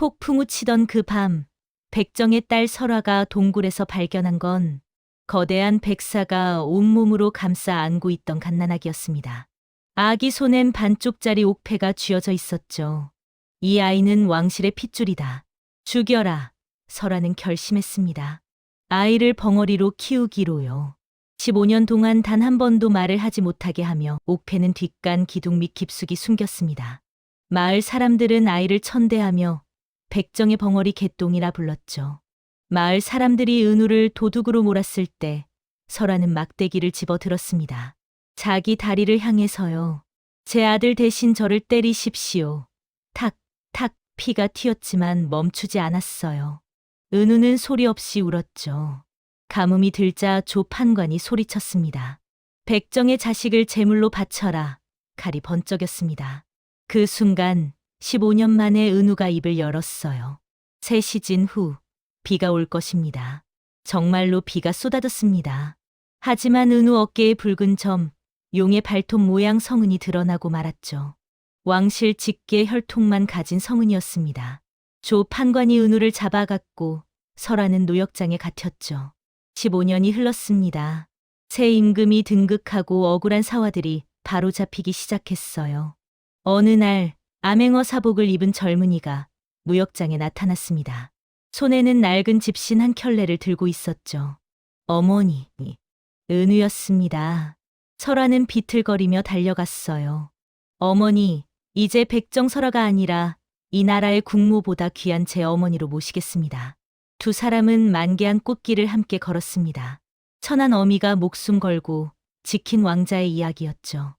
폭풍우 치던 그 밤, 백정의 딸 설화가 동굴에서 발견한 건 거대한 백사가 온몸으로 감싸 안고 있던 갓난아기였습니다. 아기 손엔 반쪽짜리 옥패가 쥐어져 있었죠. 이 아이는 왕실의 핏줄이다. 죽여라. 설화는 결심했습니다. 아이를 벙어리로 키우기로요. 15년 동안 단 한 번도 말을 하지 못하게 하며 옥패는 뒷간 기둥 밑 깊숙이 숨겼습니다. 마을 사람들은 아이를 천대하며 백정의 벙어리 개똥이라 불렀죠. 마을 사람들이 은우를 도둑으로 몰았을 때 설아는 막대기를 집어 들었습니다. 자기 다리를 향해서요. 제 아들 대신 저를 때리십시오. 탁, 탁 피가 튀었지만 멈추지 않았어요. 은우는 소리 없이 울었죠. 가뭄이 들자 조 판관이 소리쳤습니다. 백정의 자식을 제물로 바쳐라. 칼이 번쩍였습니다. 그 순간 15년 만에 은우가 입을 열었어요. 새 시즌 후 비가 올 것입니다. 정말로 비가 쏟아졌습니다. 하지만 은우 어깨의 붉은 점, 용의 발톱 모양 성은이 드러나고 말았죠. 왕실 직계 혈통만 가진 성은이었습니다. 조 판관이 은우를 잡아갔고 설아는 노역장에 갇혔죠. 15년이 흘렀습니다. 새 임금이 등극하고 억울한 사화들이 바로 잡히기 시작했어요. 어느 날 암행어 사복을 입은 젊은이가 무역장에 나타났습니다. 손에는 낡은 집신 한 켤레를 들고 있었죠. 어머니, 은우였습니다. 설아는 비틀거리며 달려갔어요. 어머니, 이제 백정설아가 아니라 이 나라의 국모보다 귀한 제 어머니로 모시겠습니다. 두 사람은 만개한 꽃길을 함께 걸었습니다. 천한 어미가 목숨 걸고 지킨 왕자의 이야기였죠.